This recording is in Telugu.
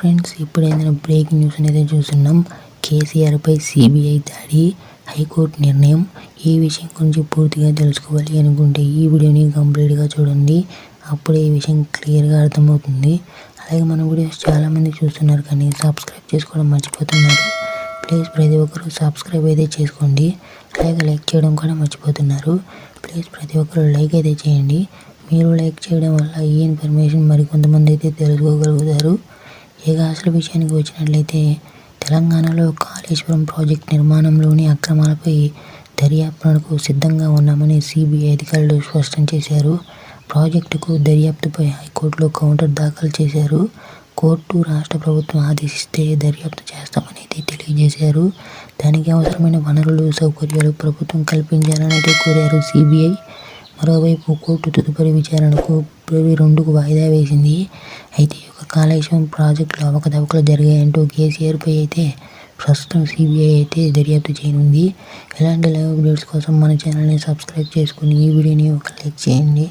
ఫ్రెండ్స్ ఇప్పుడైనా బ్రేకింగ్ న్యూస్ అనేది చూస్తున్నాం. కేసీఆర్పై సిబిఐ దాడి హైకోర్టు నిర్ణయం. ఈ విషయం గురించి పూర్తిగా తెలుసుకోవాలి అనుకుంటే ఈ వీడియోని కంప్లీట్గా చూడండి. అప్పుడే ఈ విషయం క్లియర్గా అర్థమవుతుంది. అలాగే మన వీడియోస్ చాలామంది చూస్తున్నారు కానీ సబ్స్క్రైబ్ చేసుకోవడం మర్చిపోతున్నారు. ప్లీజ్ ప్రతి ఒక్కరూ సబ్స్క్రైబ్ అయితే చేసుకోండి. అలాగే లైక్ చేయడం కూడా మర్చిపోతున్నారు. ప్లీజ్ ప్రతి ఒక్కరూ లైక్ అయితే చేయండి. మీరు లైక్ చేయడం వల్ల ఈ ఇన్ఫర్మేషన్ మరికొంతమంది అయితే తెలుసుకోగలుగుతారు. ఇక అసలు విషయానికి వచ్చినట్లయితే తెలంగాణలో కాళేశ్వరం ప్రాజెక్ట్ నిర్మాణంలోని అక్రమాలపై దర్యాప్తునకు సిద్ధంగా ఉన్నామని సిబిఐ అధికారులు స్పష్టం చేశారు. ప్రాజెక్టుకు దర్యాప్తుపై హైకోర్టులో కౌంటర్ దాఖలు చేశారు. కోర్టు రాష్ట్ర ప్రభుత్వం ఆదేశిస్తే దర్యాప్తు చేస్తామని తెలియజేశారు. దానికి అవసరమైన వనరులు సౌకర్యాలు ప్రభుత్వం కల్పించాలని అయితే కోరారు సిబిఐ. మరోవైపు కోర్టు తదుపరి విచారణకు ఫిబ్రవరి రెండుకు వాయిదా వేసింది. అయితే ఈ యొక్క కాళేశ్వరం ప్రాజెక్టులో అవకతవకలు జరిగాయంటూ కేసీఆర్పై అయితే ప్రస్తుతం సిబిఐ అయితే దర్యాప్తు చేయనుంది. ఇలాంటి లైవ్ అప్డేట్స్ కోసం మన ఛానల్ని సబ్స్క్రైబ్ చేసుకుని ఈ వీడియోని ఒక లైక్ చేయండి.